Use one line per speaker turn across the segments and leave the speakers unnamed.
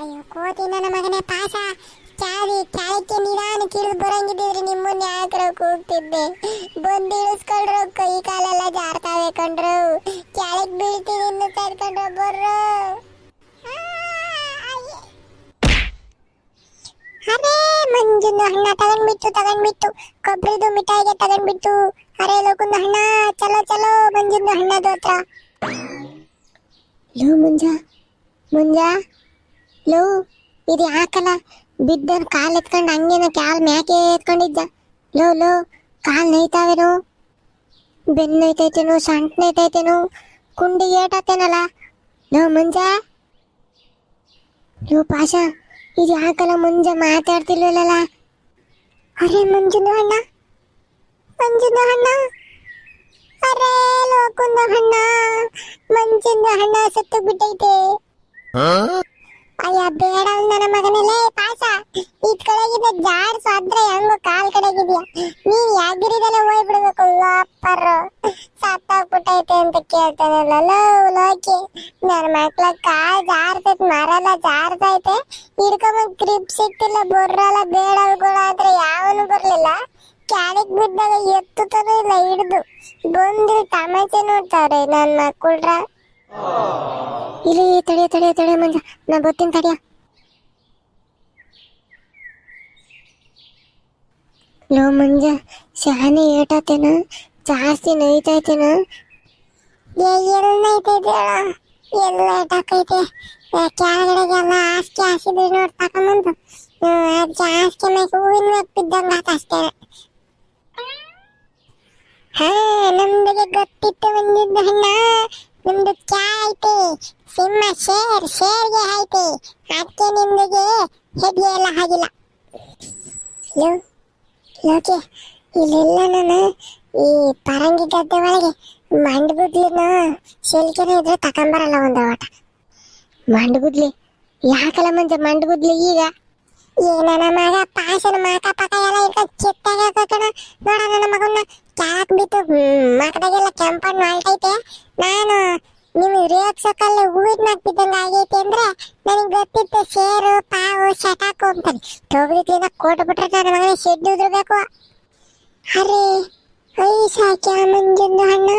ಅಯ್ಯೋ ಕೋತಿ ನನ್ನ ಮಗನೇ ಪಾಸ ಚಾವಿ ಚಾಯಕ್ಕೆ ನಿಧಾನ ಕಿಳಿದು ಬರಂಗಿದ್ದಿದ್ರೆ ನಿಮ್ಮನ್ನ ಯಾಕ್ರ ಕೂಗ್ತಿದ್ದೆ ಬಂದು ಇಳಿಸ್ಕೊಂಡ್ರು ಕೈ ಕಾಲೆಲ್ಲ ಜಾರ್ತಾವೆ ಕಂಡ್ರು ಕೆಳಗ್ ಬೀಳ್ತೀನಿ, ಇನ್ನು ತಡ್ಕೊಂಡ್ರು ಬರ್ರು. ಅರೇ, ಮಂಜುನ ಹಣ್ಣ ತಗೊಂಡ್ಬಿಟ್ಟು ತಗೊಂಡ್ಬಿಟ್ಟು. ಕೊಬ್ಬರಿದು ಮಿಠಾಯಿಗೆ ತಗೊಂಡ್ಬಿಟ್ಟು. ಅರೆ ಲೋಕುಂದ ಹಣ್ಣ ಚಲೋ ಚಲೋ, ಮಂಜುನ ಹಣ್ಣದು ಹತ್ರ. ಲೋ, ಮುಂಜಾ. ಮುಂಜ. ಲೋ, ಇದು ಯಾಕಲ್ಲ? ಬಿದ್ದನ್ ಕಾಲ್ ಎತ್ಕೊಂಡು ಹಂಗೇನ ಕಾಲ್ ಮ್ಯಾಕೆ ಎತ್ಕೊಂಡಿದ್ದ? ಲೋ ಲೋ, ಕಾಲ್ ನೈತಾವೇನೋ ಬೆನ್ನು ನೈತೈತೇನು ಸಂಟ್ ನೈತೈತೇನು ಕುಂಡಿ ಏಟಾತೇನಲ್ಲ ಲೋ, ಮುಂಜ. ಲೋ, ಪಾಷ, ಇದು ಯಾಕಲ್ಲ ಮುಂಜ ಮಾತಾಡ್ತಿಲ್ವಲ್ಲ ಅರೆ, ಮಂಜುನ ಅಣ್ಣ. ಮಂಜುನ ಅಣ್ಣ. ಅರೆ ಲೋಕುಂದ ಅಣ್ಣ. ಮಂಜಿನ ಅಣ್ಣ ಸತ್ತು ಬಿಟ್ಟೈತೆ ಅಯ್ಯ ಬೇಡ ನನ್ನ ಮಗನಲ್ಲೇ ಪಾಸ ಇದ್ ಕಡೆಗಿದ್ದ ಜಾಡ್ಸು ಆದ್ರೆ ಹೆಂಗು ಕಾಲ್ ಕಡೆಗಿದ್ಯಾ. ನೀನ್ ಯಾಗಿರಿದಲ್ಲ ಹೋಗ್ಬಿಡ್ಬೇಕು ಲಾಪರ್ ಸತ್ತಾಗ್ಬಿಟ್ಟೈತೆ ಅಂತ ಕೇಳ್ತಾನಲ್ಲ. ಲೋಕಿ. ನನ್ನ ಮಕ್ಳ ಕಾಲ್ ಜಾರ್ತೈತೆ ಮರೆಲ್ಲ ಜಾರ್ತೈತೆ ಹಿಡ್ಕೊಂಬಂದ್ ಗ್ರಿಪ್ ಸಿಕ್ತಿಲ್ಲ ಬೊರ್ರಲ್ಲ ಬೇಡಗಳಾದ್ರೆ ಯಾವನು ಬರ್ಲಿಲ್ಲ. ಕ್ಯಾಲಿಗ್ ಬಿದ್ದಾಗ ಎತ್ತುತ್ತಾನೂ ಇಲ್ಲ, ಹಿಡ್ದು. ಬಂದ್ರು ತಮಾಷೆ ನೋಡ್ತಾವ್ರೆ ನನ್ನ ಮಕ್ಕಳ್ರ ಇಲ್ಲಿ ತಡಿಯ ತಡಿಯ ತಡಿಯ ಮಂಜ. ನಾ ಬರ್ತೀನಿ, ತಡಿಯ. ಲೋ, ಮಂಜ, ಶಾನೆ ಏಟಾತೇನ? ಜಾಸ್ತಿ ನೈತಾಯ್ತೇನ? ಎಲ್ಲ ನೈತೈತೆ ಎಲ್ಲ ಏಟಾಕೈತೆ? ಕೆಳಗಡೆಗೆಲ್ಲ ಹಾಸಿಗೆ ಹಾಸಿದ್ರೆ ನೋಡಿ ತಕೊಂಬಂದು ಜಾಸ್ತಿ ಮೈಕ್ ಹೂವಿನ ಮ್ಯಾಗ ಬಿದ್ದಂಗ ಹಾ ನಮ್ದಿಗೆ ಗೊತ್ತಿತ್ತು ಬಂದಿದ್ದ ಹಣ್ಣ. ನಿಮ್ದು ಚಾ ಐತಿ, ಸಿಂಹ ಶೇರ್, ಶೇರ್ಗೆ ಐತಿ. ಅದಕ್ಕೆ ನಿಮ್ದಿಗೆ ಹೆಡ್ಗೆ ಎಲ್ಲ ಆಗಿಲ್ಲ. ಲೋ, ಲೋಕೆ, ಇಲ್ಲೆಲ್ಲ ನಾನು ಈ ಪರಂಗಿ ಗದ್ದೆ ಒಳಗೆ ಮಂಡ್ಗುದ್ಲಿನ ಶಿಲ್ಕೆನ ಇದ್ರೆ ತಕೊಂಬರಲ್ಲ ಒಂದು ಆಟ. ಮಂಡ್ಗುದ್ಲಿ ಯಾಕಲ್ಲ ಮಂಜ ಮಂಡ್ಗುದ್ಲಿ ಈಗ? ಏನನ ಮಗ ಪಾಸನ ಮಾಕ ಪಕ ಎಲ್ಲ ಇಟ್ಕೊಂಡು ಚಿತ್ತಾಗ ಹಾಕೋಣ ನೋಡ ನನ್ನ ಮಗನ್ನ ಕ್ಯಾಕ್ ಬಿತ್ತು ಮಕದಾಗೆಲ್ಲ ಕೆಂಪಣ್ಣು ಮಾಡ್ತೈತೆ. ನಾನು ನೀವು ರೇಗ್ಸಕ್ಕಲ್ಲಿ ಹೂವಿನ ಮ್ಯಾಕ್ ಬಿದ್ದಂಗೆ ಆಗೈತೆ ಅಂದ್ರೆ ನನಗೆ ಗೊತ್ತಿತ್ತು ಸೇರು, ಪಾವು ಶಟಾಕು ಅಂತಾನೆ. ತೊಗರಿಕ್ಲಿಂದ ಕೊಟ್ಬಿಟ್ರೆ ನನ್ನ ಮಗನ ಶೆಡ್ ಉದ್ರಬೇಕು. ಅರೆ ಐಸಾಕ್ಯ ಮಂಜುಂದು ಹಣ್ಣು?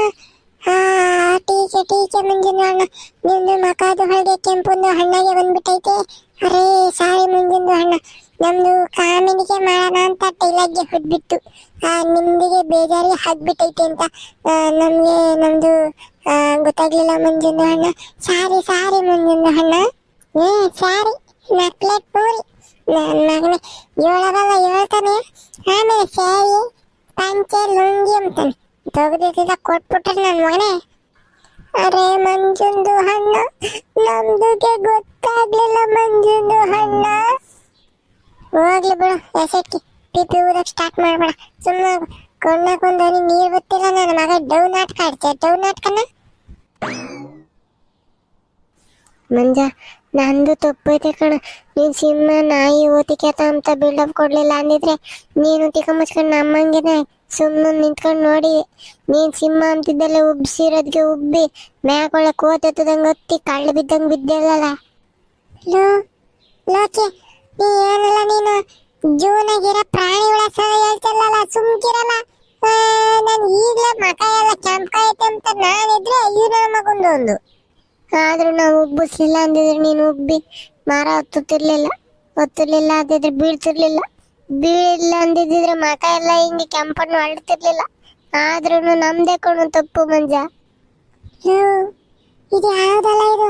ಟೀಚೆ ಟೀಚೆ ಮಂಜುಂದು ಹಣ್ಣು. ನಿಮ್ದು ಮಕಾದು ಹೊಳಗೆ ಕೆಂಪುಂದು ಹಣ್ಣಾಗೆ ಬಂದ್ಬಿಟ್ಟೈತೆ. ಅರೇ, ಸಾರಿ ಮುಂದಿಂದು ಹಣ್ಣು. ನಮ್ದು ಕಾಮಿನಿಗೆ ಮಾಡೋಣ ಅಂತ ಟೈಲಾಗ್ಗೆ ಹೊದ್ಬಿಟ್ಟು ನಿಮ್ದಿಗೆ ಬೇಜಾರಿ ಹಾಕ್ಬಿಟ್ಟೈತೆ ಅಂತ ನಮಗೆ ನಮ್ದು ಗೊತ್ತಾಗ್ಲಿಲ್ಲ ಮುಂಜಿಂದು ಅಣ್ಣ ಸಾರಿ ಸಾರಿ ಮುಂಜಿಂದು ಅಣ್ಣ ಏ, ಸಾರಿ, ನಕ್ಲೆಟ್ ಪೂರಿ. ನನ್ನ ಮಗನೇ ಹೇಳ್ತಾನೆ ಆಮೇಲೆ ಸೇರಿ, ಪಂಚೆ, ಲುಂಗಿ ಅಂತಾನೆ. ತೆಗೆದಿದ್ದ ಕೊಟ್ಬಿಟ್ರೆ ನನ್ನ ಮಗನೇ. ಅರೆ ಮಂಜುಂದು ಹಣ್ಣು, ನಮ್ದುಗೆ ಗೊತ್ತಾಗ್ಲಿಲ್ಲ ಮಂಜುಂದು ಹಣ್ಣ. ಹೋಗ್ಲಿ ಬಿಡು ಎಸೆಟ್ಟಿ ಪಿಪಿ ಊದಕ್ ಸ್ಟಾರ್ಟ್ ಮಾಡ್ಬೇಡ. ಸುಮ್ಮನೆ ಕೊಂಡಕ್ಕೊಂದು ಹನಿ ನೀರು ಗೊತ್ತಿಲ್ಲ ನನ್ನ ಮಗ. ಡವ್ ನಾಟಕ ಆಡ್ತೀಯ? ಡವ್ ನಾಟಕನ? ಮಂಜ, ನಂದು ತಪ್ಪೈತೆ ಕಣ. ನೀನ್ ಸಿಂಹ, ನಾಯಿ ಓತಿಕೆತ ಅಂತ ಬಿಲ್ಡಪ್ ಕೊಡ್ಲಿಲ್ಲ ಅಂದಿದ್ರೆ ನೀನು ತಿಕ್ಕ ಮುಚ್ಕೊಂಡು ನಮ್ಮಂಗೆನೆ ಸುಮ್ಮನೆ ನಿಂತ್ಕೊಂಡು ನೋಡಿ. ನೀನ್ ಸಿಂಹ ಅಂತಿದ್ದಲ್ಲ ಉಬ್ಸಿರೋದ್ಗೆ ಉಬ್ಬಿ, ಮ್ಯಾಕೊಳಕ್ ಓತದಂಗ ಒತ್ತಿ ಕಳ್ಳ ಬಿದ್ದಂಗ ಬಿದ್ದಿಲ್ಲಲ್ಲ ಲೋ, ಲೋಕೆ ಏನಲ್ಲ ನೀನು ಜೂನಾಗಿರೋ ಪ್ರಾಣಿ ಉಳಸ ಹೇಳ್ತಿಲ್ಲಲ್ಲ ಸುಮ್ಕಿರಲ್ಲ. ನಾನು ಈಗಲೇ ಮಕ ಎಲ್ಲ ಕೆಂಪಾಯ್ತು ಅಂತ ನಾನಿದ್ರೆ ಇವ್ರ ಮಗೊಂದು ಒಂದು. ಆದ್ರೂ ನಾವು ಉಬ್ಬಿಸ್ಲಿಲ್ಲ ಅಂದಿದ್ರೆ ನೀನು ಉಬ್ಬಿ, ಮರ ಹತ್ತುತ್ತಿರ್ಲಿಲ್ಲ ಹೊತ್ತಿರ್ಲಿಲ್ಲ ಅಂದಿದ್ರೆ ಬೀಳ್ತಿರ್ಲಿಲ್ಲ. ಬೀಳಿಲ್ಲ ಅಂದಿದ್ರೆ ಮಕ ಎಲ್ಲ ಹಿಂಗೆ ಕೆಂಪನ್ನು ಅಳ್ತಿರ್ಲಿಲ್ಲ ಆದ್ರೂ ನಮ್ದೇ ಕಣು ತಪ್ಪು ಮಂಜ. ಇದು ಯಾವ್ದಲ್ಲ ಇದು?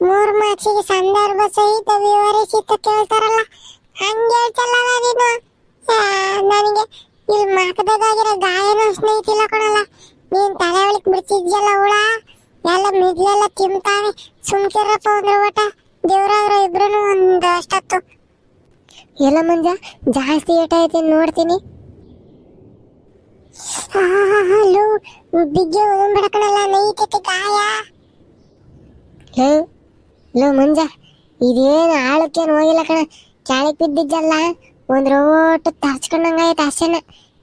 ಮೂರ್ ಮಾರ್ಕ್ಸಿಗೆ ಸಂದರ್ಭ ಸಹಿತ ವಿವರಿಸಿತ ಕೇಳ್ತಾರಲ್ಲ, ಹಂಗೆ ಹೇಳ್ತಲ್ಲ ನೀನು ನನಗೆ ಇಲ್ಲಿ ಮಕದಾಗಿರೋ ಗಾಯನ ಸ್ನೇಹಿತಿಲ್ಲ ಕಣಲ್ಲ. ನೀನ್ ತಲೆ ಒಳಕ್ ಬಿಡ್ತಿದ್ಯಲ್ಲ ಹುಳ? ಎಲ್ಲ ಮಿದ್ಲೆಲ್ಲ ತಿಂತಾನೆ. ಸುಮ್ಕಿರಪ್ಪ ಅಂದ್ರೆ ಊಟ ದೇವ್ರಾದ್ರ ಇಬ್ರು ಒಂದು ಅಷ್ಟತ್ತು. ಎಲ್ಲ ಮಂಜ, ಜಾಸ್ತಿ ಏಟ ಐತೆ ನೋಡ್ತೀನಿ. ಬಿಗ್ಗೆ ಬಿಡಕಣಲ್ಲ ನೈತೈತೆ ಗಾಯ. ಲೋ ಲೋ ಮಂಜ, ಇದೇನು ಆಳಕ್ಕೇನು ಹೋಗಿಲ್ಲ ಕಣ. ಕೆಳಗೆ ಬಿದ್ದಿದ್ದಲ್ಲ ಒಂದ್ ರೋಟು ತರ್ಚ್ಕೊಂಡಂಗಾಯ್ತು ಅಷ್ಟೇನ.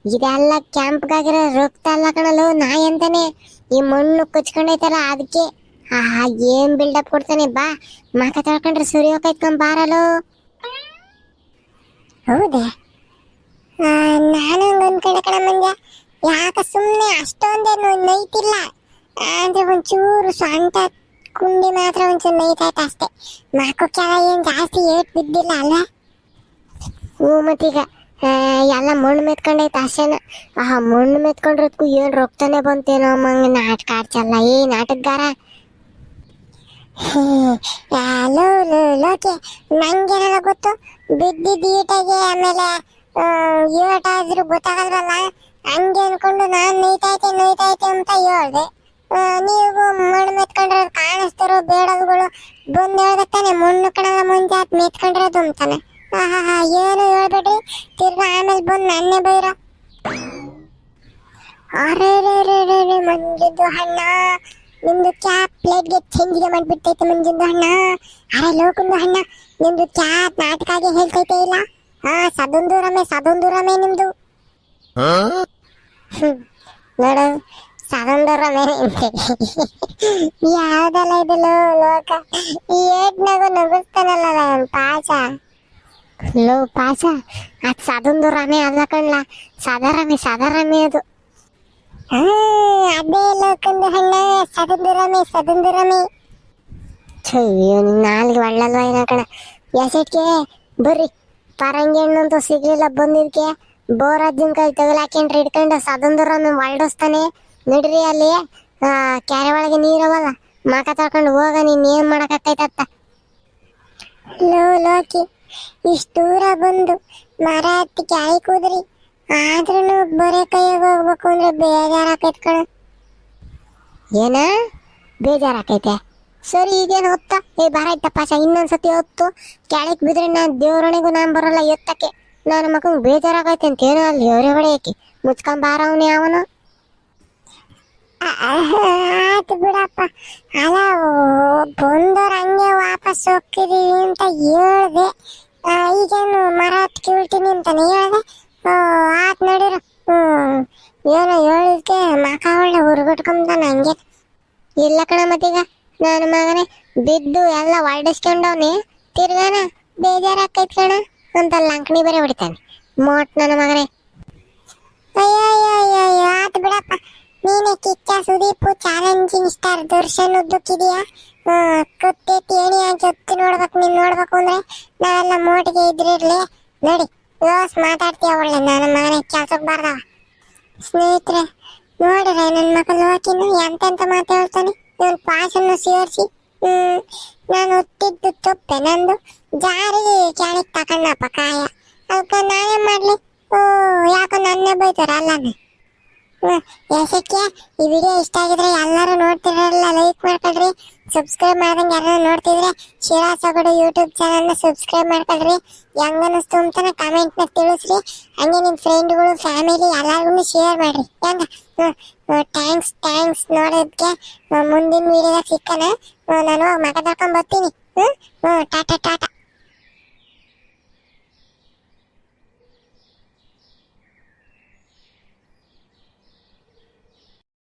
ಇದೆಲ್ಲ ಕ್ಯಾಂಪ್ಗಾಗಿರೋ ರಕ್ತ ಅಲ್ಲ ಕಣಲು ನಾಯಿ ಅಂತಾನೆ. ಈ ಮಣ್ಣು ಕುಚ್ಕೊಂಡೈತಲ್ಲ ಅದಕ್ಕೆ ಆಹಾ, ಏನ್ ಬಿಲ್ಡಪ್ ಕೊಡ್ತಾನೆ ಬಾ. ಮಾಕ ತಳ್ಕೊಂಡ್ರೆ ಸೂರ್ಯ ಕೈತ್ಕೊಂಡ್ ಬಾರಲು ಹೌದೇ? ನಾನು ಒಂದ್ ಕಡೆ ಕಣ ಮಂಜ, ಯಾಕ ಸುಮ್ಮನೆ ಅಷ್ಟೊಂದೇನು ನೈತಿಲ್ಲ. ಅಂದ್ರೆ ಒಂಚೂರು ಸೊಂಟ ಕುಂಡಿ ಮಾತ್ರ ಒಂಚೂರು ನೈತೈತೆ ಅಷ್ಟೇ. ಮಾಕೋಕ್ಕೆಲ್ಲ ಏನು ಜಾಸ್ತಿ ಏಟ್ ಬಿದ್ದಿಲ್ಲ ಅಲ್ವಾ? ಹ್ಞೂ ಮತ್ತೀಗ ಎಲ್ಲ ಮಣ್ಣು ಮೆತ್ಕೊಂಡೈತೆ ಅಷ್ಟೇನ. ಆ ಮಣ್ಣು ಮೆತ್ಕೊಂಡಿರೋದಕ್ಕೂ ಏನ್ ರೊಕ್ತಾನೆ ಬಂತೇನೋ ಮಂಗ ನಾಟಕ ಆಡ್ಸಲ್ಲ ಏ ನಾಟಕಗಾರ? ಲೋ ಲೋ ಲೋಕೆ ನಂಗೇನಲ್ಲ ಗೊತ್ತು? ಬಿದ್ದಿದ್ದು ಈಟಾಗೆ ಆಮೇಲೆ ಏಟಾದ್ರೂ ಗೊತ್ತಾಗಲ್ವಲ್ಲ? ಹಂಗೆ ಅನ್ಕೊಂಡು ನಾನು ನೈತೈತೆ ನೈತೈತೆ ಅಂತ ಹೇಳ್ದೆ. ನೀವು ಮಣ್ಣು ಮೆತ್ಕೊಂಡಿರೋದು ಕಾಣಿಸ್ತಾರೋ ಬೇಡವುಗಳು ಬಂದು ಹೇಳ್ದೆ ತಾನೆ ಮಣ್ಣು ಕಣಲ್ಲ ಮುಂಚೆ ಆತ್ ಮೆತ್ಕೊಂಡಿರೋದು ಅಂತಾನೆ. ಆಹಾ ಏನು ಹೇಳ್ಬೇಡ್ರಿ. ತಿರ್ಗಾ ಆಮೇಲೆ ಬಂದು ನನ್ನೇ ಬೈರ. ಅರೆ ರೇ ರೇ ರೇ ರೇ ಮಂಜಿದ್ದು ಹಣ್ಣ. ನಿಮ್ದು ಚಾ ಪ್ಲೇಟ್ಗೆ ಚೇಂಜ್ಗೆ ಮಾಡ್ಬಿಟ್ಟೈತೆ ಮಂಜಿದ್ದು ಹಣ್ಣ. ಅರೆ ಲೋಕಂದು ಹಣ್ಣ. ನಿಮ್ದು ಚಾ ನಾಟಕಾಗೆ ಹೇಳ್ತೈತೆ ಇಲ್ಲ? ಹಾ ಸದೊಂದು ರಮೆ ಸದೊಂದು ರಮೆ ನಿಮ್ದು. ನೋಡು ಸದೊಂದು ಮೇಲೆ ಯಾವ್ದಲ್ಲ ಇದು ಲೋಕ. ಈ ಏಟ್ನಾಗೂ ನಗಿಸ್ತಾನಲ್ಲ ಪಾಚ ಲೋ ಪಾಚ ಅದ್ ಸದೊಂದು ರಮೆ ಅಲ್ಲ ಕಣ್ಲ. ಸದಾರಮೆ ಸದಾರಮೆ ಅದು. ಅದೇ ಲೋಕಂದು ಹಣ್ಣ. ಸದೊಂದು ರಮೆ ಸದೊಂದು ರಮೆ ಅಯ್ಯೋ ನಾಲ್ಗೆ ಒಳ್ಳಲ್ವ ಏನ ಕಣ. ಎಸೆಟ್ಗೆ, ಬರ್ರಿ. ಪರಂಗಿ ಹಣ್ಣಂತೂ ಸಿಗ್ಲಿಲ್ಲ, ಬಂದಿದ್ಕೆ. ಬೋರಜ್ಜನ್ ಕೈ ತಗಲಾಕೊಂಡ್ರಿ ಹಿಡ್ಕೊಂಡು ಸದಂದರನ್ನು ಒಳ್ಡೋಸ್ತಾನೆ. ನಡ್ರಿ ಅಲ್ಲಿ ಆ, ಕೆರೆ ಒಳಗೆ ನೀರವಲ್ಲ ಮಾಕ ತಳ್ಕೊಂಡು ಹೋಗ ನೀನ್ ಏನ್ ಮಾಡಕತ್ತೈತತ್ತ ಲೋ ಲೋಕಿ ಇಷ್ಟು ದೂರ ಬಂದು ಮರ ಹತ್ತಿ ಕಾಯಿ ಕೂದ್ರಿ ಆದ್ರೂ ಬರೇ ಕೈಯಾಗ ಹೋಗ್ಬೇಕು ಅಂದ್ರೆ ಬೇಜಾರಾಕೈತ್ ಕಣ. ಏನ? ಬೇಜಾರಾಕೈತೆ ಸರಿ ಈಗೇನು ಹೊತ್ತ? ಏ ಬರಾಯ್ತಪ್ಪ ಸ ಇನ್ನೊಂದ್ಸತಿ ಹೊತ್ತು. ಕೆಳಕ್ ಬಿದ್ರೆ ನಾನು ದೇವ್ರೊಣೆಗೂ ನಾನು ಬರೋಲ್ಲ ಎತ್ತಕ್ಕೆ. ನನ್ನ ಮಗಂಗೆ ಬೇಜಾರಾಗೈತೆ ಅಂತ ಏನೋ ಅಲ್ಲಿ ಅವರೇ ಹೊಡೆಯಕ್ಕೆ ಮುಚ್ಕೊಂಡ್ ಬಾರವನೇ ಅವನು. ಆಯ್ತು ಬಿಡಪ್ಪ. ಅಲ್ಲ ಬಂದವ್ರು ಹಂಗೆ ವಾಪಸ್ ಹೋಗ್ತಿದೀವಿ ಅಂತ ಹೇಳ್ದೆ. ಈಗೇನು ಮರ ಹತ್ತಿ ಕೀಳ್ತೀನಿ ಅಂತಾನೆ ಹೇಳ್ದೆ. ಆತ್ ನೋಡಿರು. ಏನೋ ಹೇಳಿದ್ಕೆ ಮಕ ಒಳ್ಳೆ ಹುರ್ಗುಟ್ಕೊಂಬಂದಾನ ಹಂಗೆ. ಇಲ್ಲ ಕಣ ಮತ್ತೀಗ, ನನ್ನ ಮಗನೇ ಬಿದ್ದು ಎಲ್ಲ ಹೊಲ್ಡಿಸ್ಕೊಂಡವ್ನಿ ತಿರ್ಗಾನ ಬೇಜಾರಾಕೈತ್ ಕಣ ಅಂತ ಲಂಕಣಿ ಬರೀ ಹೊಡಿತಾನೆ. ಮೋಟ್ ನನ್ನ ಮಗನೇ. ಅಯ್ಯೋ ಅಯ್ಯೋ ಅಯ್ಯೋ ಆತು ಬಿಡಪ್ಪ. ನೀನೆ ಕಿಚ್ಚ ಸುದೀಪ್ ಚಾಲೆಂಜಿಂಗ್ ಸ್ಟಾರ್ ದರ್ಶನ್ ಉದ್ದಕ್ಕಿದೆಯಾ? ಕತ್ತೆ ತೇಣಿ ಹಾಕಿ ಹೊತ್ತು ನೋಡ್ಬೇಕು, ನೀನ್ ನೋಡ್ಬೇಕು ಅಂದ್ರೆ ನಾವೆಲ್ಲ ಮೋಟಿಗೆ ಇದ್ರಿರ್ಲಿ ನೋಡಿ, ಲೋಸ್ ಮಾತಾಡ್ತೀಯ ಒಳ್ಳೆ, ನನ್ನ ಮಗನ ಕೆಲ್ಸಕ್ಕೆ ಬಾರ್ದವ ಸ್ನೇಹಿತರೆ ನೋಡ್ರೆ ನನ್ನ ಮಗ ಲೋಕಿನು ಎಂತೆಂತ ಮಾತಾಡ್ತಾನೆ ಇವನ್ ಪಾಸನ್ನು ಸೇರಿಸಿ ನಾನು ಒತ್ತಿದ್ದು ತಪ್ಪೆ, ನಂದು ಜಾರಿ ಕ್ಯಾಣಿಗೆ ತಕೊಂಡಪ್ಪ ಕಾಯ. ಅದಕ್ಕೆ ನಾನೇ ಮಾಡ್ಲಿ? ಓ, ಯಾಕೋ ನನ್ನೇ ಬೈತಾರ ಅಲ್ಲನೆ? ಯಾಸಕ್ಕೆ, ಈ ವಿಡಿಯೋ ಇಷ್ಟ ಆಗಿದ್ರೆ ಎಲ್ಲರೂ ನೋಡ್ತಿರಲ್ಲ ಲೈಕ್ ಮಾಡ್ಕೊಳ್ರಿ. ಸಬ್ಸ್ಕ್ರೈಬ್ ಮಾಡ್ದಂಗೆ ಯಾರು ನೋಡ್ತಿದ್ರೆ, ಶಿರಾ ಸೊಗಡು ಯೂಟ್ಯೂಬ್ ಚಾನಲ್ನ ಸಬ್ಸ್ಕ್ರೈಬ್ ಮಾಡ್ಕೊಳ್ರಿ. ಹೆಂಗ ಅನಿಸ್ತು ಅಂತಾನೆ ಕಮೆಂಟ್ನ ತಿಳಿಸ್ರಿ. ಹಂಗೆ ನಿಮ್ಮ ಫ್ರೆಂಡ್ಗಳು ಫ್ಯಾಮಿಲಿ ಎಲ್ಲರಿಗೂ ಶೇರ್ ಮಾಡ್ರಿ. ಹೆಂಗ? ಥ್ಯಾಂಕ್ಸ್ ಥ್ಯಾಂಕ್ಸ್ ನೋಡೋದಕ್ಕೆ ಮುಂದಿನ ವಿಡಿಯೋದಾಗ ಸಿಕ್ಕನ. ನಾನು ಮಗ ಬರ್ತೀನಿ. ಹ್ಞೂ ಟಾಟಾ ಟಾಟಾ.